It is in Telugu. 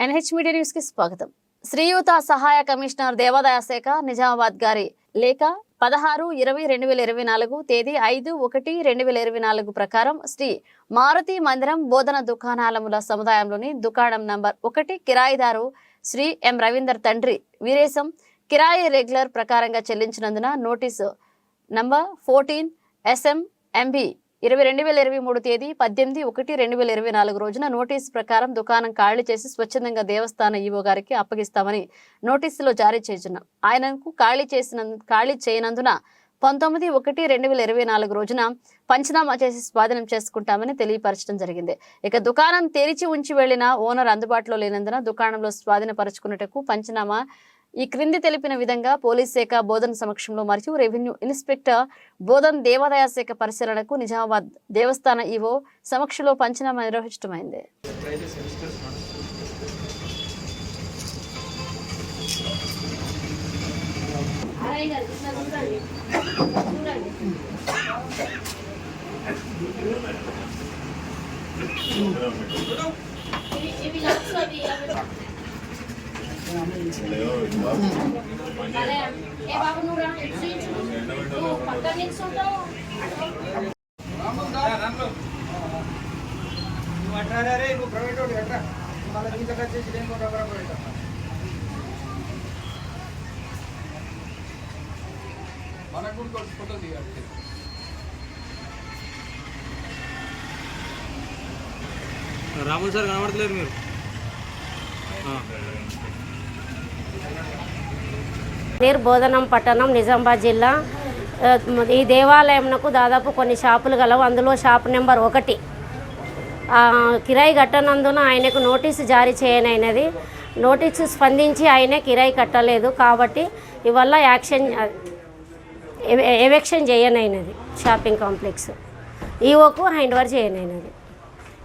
ఎన్హెచ్ మీడియా న్యూస్కి స్వాగతం. శ్రీయుత సహాయ కమిషనర్ దేవాదాయ శాఖ నిజామాబాద్ గారి లేఖ పదహారు ఇరవై రెండు వేల ఇరవై నాలుగు తేదీ ఐదు ఒకటి రెండు వేల ఇరవై నాలుగు ప్రకారం శ్రీ మారుతి మందిరం బోధన దుకాణాలముల సముదాయంలోని దుకాణం నంబర్ ఒకటి కిరాయిదారు శ్రీ ఎం. రవీందర్ తండ్రి వీరేశం కిరాయి రెగ్యులర్ ప్రకారంగా చెల్లించినందున notice number fourteen SM MB ఇరవై రెండు వేల ఇరవై మూడు తేదీ పద్దెనిమిది ఒకటి రెండు వేల ఇరవై నాలుగు రోజున నోటీసు ప్రకారం దుకాణం ఖాళీ చేసి స్వచ్ఛందంగా దేవస్థాన ఈవో గారికి అప్పగిస్తామని నోటీసులో జారీ చేస్తున్నాం ఆయనకు ఖాళీ చేసిన ఖాళీ చేయనందున పంతొమ్మిది ఒకటి రెండు వేల ఇరవై నాలుగు రోజున పంచనామా చేసి స్వాధీనం చేసుకుంటామని తెలియపరచడం జరిగింది. ఇక దుకాణం తెరిచి ఉంచి వెళ్ళిన ఓనర్ అందుబాటులో లేనందున దుకాణంలో స్వాధీనపరచుకున్నట్టుకు పంచనామా ఈ క్రింది తెలిపిన విధంగా పోలీస్ శాఖ బోధన్ సమక్షంలో మరియు రెవెన్యూ ఇన్స్పెక్టర్ బోధన్ దేవాదాయ శాఖ పరిశీలనకు నిజామాబాద్ దేవస్థాన ఈవో సమక్షంలో పంచనామా నిర్వహించడమైంది ఏ బాబు నువ్వు ప్రైవేట్ వాడు మళ్ళీ వచ్చేసి మనకు కూడా ఫోటో సార్ కనబడతలేరు మీరు? నీర్ బోధనం పట్టణం నిజామాబాద్ జిల్లా. ఈ దేవాలయంకు దాదాపు కొన్ని షాపులు గలవు. అందులో షాప్ నెంబర్ ఒకటి. కిరాయి కట్టనందున ఆయనకు నోటీసు జారీ చేయనైనది. నోటీసు స్పందించి ఆయన కిరాయి కట్టలేదు కాబట్టి ఇవల్ల యాక్షన్ ఎవెక్షన్ చేయనైనది షాపింగ్ కాంప్లెక్స్. ఈఓకు హ్యాండ్ ఓవర్ చేయనైనది.